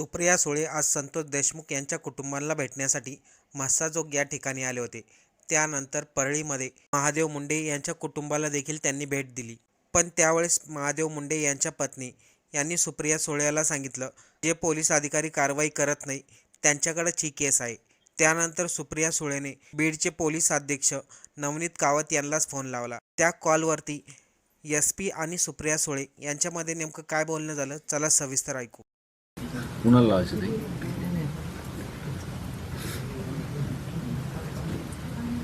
सुप्रिया सुळे आज संतोष देशमुख यांच्या कुटुंबाला भेटण्यासाठी म्हस्साजोग या ठिकाणी आले होते. त्यानंतर परळीमध्ये महादेव मुंडे यांच्या कुटुंबाला देखील त्यांनी भेट दिली. पण त्यावेळेस महादेव मुंडे यांच्या पत्नी यांनी सुप्रिया सुळेला सांगितलं जे पोलीस अधिकारी कारवाई करत नाही त्यांच्याकडे ची केस आहे. त्यानंतर सुप्रिया सुळेने बीडचे पोलीस अध्यक्ष नवनीत कावत यांनाच फोन लावला. त्या कॉलवरती एस पी आणि सुप्रिया सुळे यांच्यामध्ये नेमकं काय बोलणं झालं चला सविस्तर ऐकू. कुणाला लावायचं ते?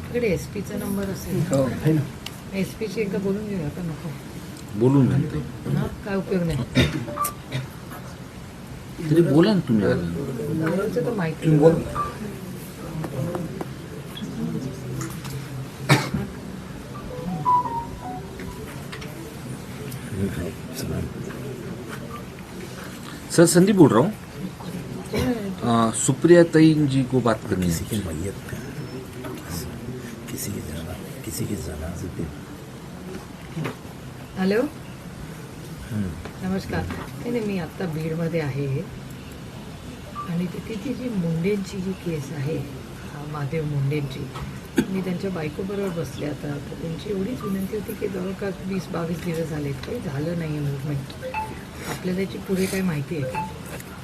इकडे एस पीचा नंबर असेल. हो एस पीची एकदा बोलून घेऊया का नको. बोलून हा काय उपयोग नाही. तरी बोला ना तुम्ही. आज. नवऱ्याचं तर माहिती सर संदीप बोल रहा हूँ. सुप्रिया तईन जी को बात करनी किसी की मैयत का किसी की जाना किसी की जाना हॅलो नमस्कार नाही नाही मी आत्ता बीडमध्ये आहे आणि तिथे ती जी मुंडेंची जी केस आहे हा महादेव मुंडेंची मी त्यांच्या बायकोबरोबर बसले आता तर त्यांची एवढीच विनंती होती की जवळपास वीस बावीस दिवस झाले काही झालं नाही आहे मुवमेंट आपल्याला याची पुढे काय माहिती आहे का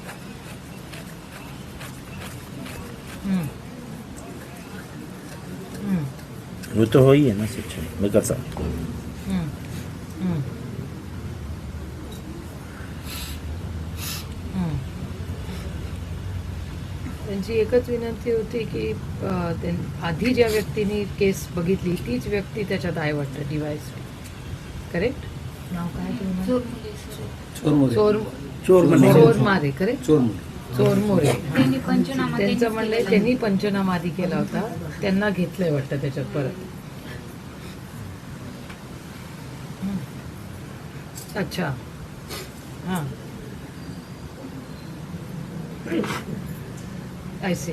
वो तो ना सच मैं कर सकता. हं. त्यांची एकच विनंती होती की आधी ज्या व्यक्तीने केस बघितली तीच व्यक्ती त्याच्यात आहे वाटतं डिवाइस करेक्ट नाव काय चोर चोर मने चोर मारे करेक्ट चोर चोर मोरे. त्यांनी पंचनामा त्यांचं म्हणणं केलेला. त्यांनी पंचनामा आधी केला होता. त्यांना घेतलंय वाटतं त्याच्यात परत. अच्छा. हां. आय सी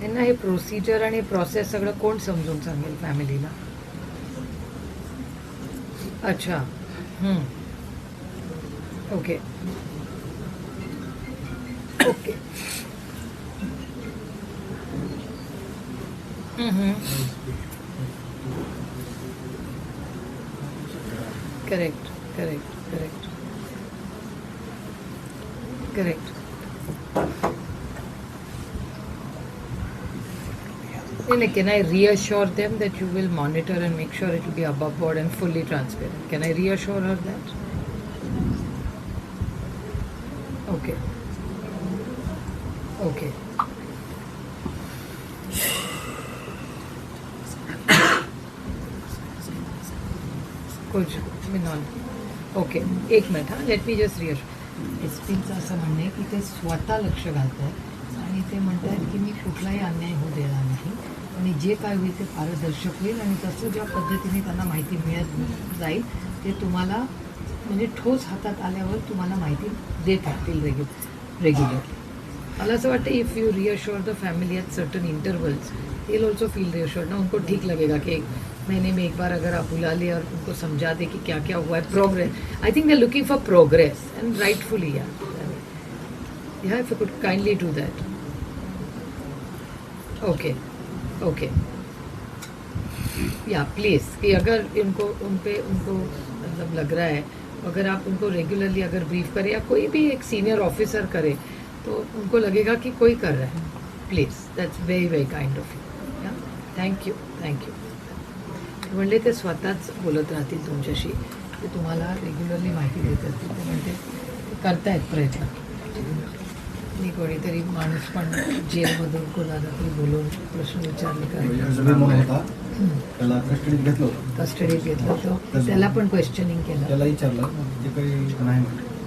त्यांना हे प्रोसिजर आणि प्रोसेस सगळं कोण समजून सांगेल फॅमिलीला अच्छा. Okay. okay. Mm-hmm. Correct, correct, correct. Correct. Like, can I reassure them that you will monitor and make sure it will be above board and fully transparent? Can I reassure her that? Okay okay कुछ non okay एक minute हां let me just rear S पीचं असं म्हणणं आहे की ते स्वतः लक्ष घालत आहेत आणि ते म्हणत आहेत की मी कुठलाही अन्याय होऊ देणार नाही. आणि जे काय होईल ते पारदर्शक होईल आणि तसं ज्या पद्धतीने त्यांना माहिती मिळत जाईल ते तुम्हाला म्हणजे ठोस हातात आल्यावर तुम्हाला माहिती देत राहतील रेग्यु रेग्युलर मला असं वाटतं if you reassure the family at certain intervals they'll also feel reassured ना उनको ठीक लगेगा कि एक महीने में एक बार अगर आप बुला ले और उनको समझा दे कि क्या क्या हुआ है progress I think they looking for progress and rightfully yeah yeah if you could kindly do that okay okay yeah please कि अगर इनको उन पे उनको मतलब लग रहा है अगर आप उनको रेगुलरली अगर ब्रीफ करें या कोई भी एक सीनियर ऑफिसर करे तो उनको लगेगा कि कोई कर रहा है। Please that's very very kind of you thank you thank you म्हणले ते स्वतःच बोलत राहतील तुमच्याशी. ते तुम्हाला रेग्युलरली माहिती देत असतील. ते म्हणते करतायत प्रयत्न. मी कोणीतरी माणूस पण जेलमधून कोणाला तरी बोलून प्रश्न विचारले का? त्याला कस्टडीत घेतलं होतं. कस्टडीत घेतलं होतं. त्याला पण क्वेश्चनिंग केलं. त्याला विचारलं ते काही नाही म्हटलं